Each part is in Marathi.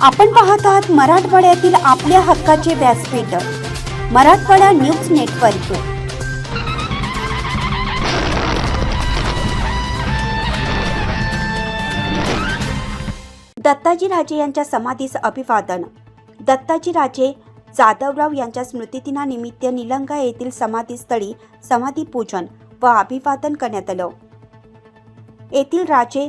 आपण पाहत आहात मराठवाड्यातील आपल्या हक्काचे व्यासपीठ मराठवाडा न्यूज नेटवर्क. दत्ताजी राजे यांच्या समाधीस अभिवादन. दत्ताजी राजे जाधवराव यांच्या स्मृतिदिनानिमित्त निलंगा येथील समाधीस्थळी समाधी पूजन व अभिवादन करण्यात आलं. येथील राजे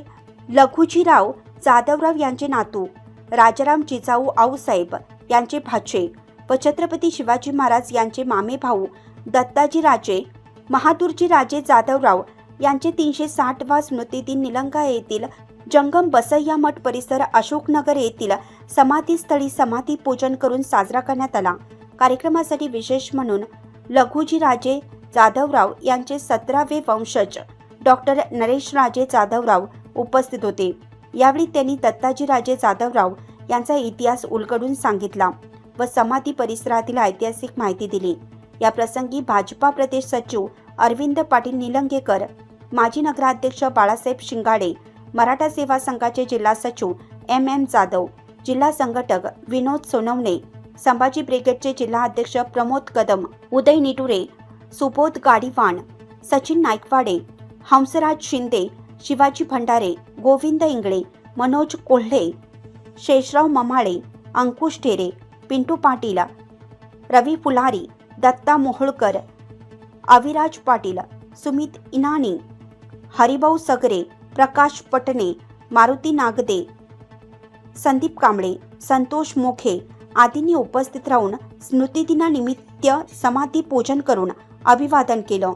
लघुजीराव जाधवराव यांचे नातू राजाराम जिजाऊ आऊसाहेब यांचे भाचे व छत्रपती शिवाजी महाराज यांचे मामे भाऊ दत्ताजी राजे महादूरजी राजे जाधवराव यांचे तीनशे साठवा स्मृतिदिन निलंगा येथील जंगम बसय्या मठ परिसर अशोकनगर येथील समाधीस्थळी समाधी पूजन करून साजरा करण्यात आला. कार्यक्रमासाठी विशेष म्हणून लघुजी राजे जाधवराव यांचे सतरावे वंशज डॉक्टर नरेश राजे जाधवराव उपस्थित होते. यावेळी त्यांनी दत्ताजीराजे जाधवराव यांचा इतिहास उलगडून सांगितला व समाधी परिसरातील ऐतिहासिक माहिती दिली. या प्रसंगी भाजपा प्रदेश सचिव अरविंद पाटील निलंगेकर माजी नगराध्यक्ष बाळासाहेब शिंगाडे मराठा सेवा संघाचे जिल्हा सचिव एम एम जाधव जिल्हा संघटक विनोद सोनवणे संभाजी ब्रिगेडचे जिल्हा अध्यक्ष प्रमोद कदम उदय निटुरे सुबोध गाडीवाण सचिन नायकवाडे हंसराज शिंदे शिवाजी भंडारे गोविंद इंगळे मनोज कोल्हे शेषराव ममाळे अंकुश ढेरे पिंटू पाटील रवी फुलारी दत्ता मोहोळकर अविराज पाटील सुमित इनानी हरिभाऊ सगरे प्रकाश पटणे मारुती नागदे संदीप कांबळे संतोष मोखे आदींनी उपस्थित राहून स्मृतिदिनानिमित्त समाधी पूजन करून अभिवादन केलं.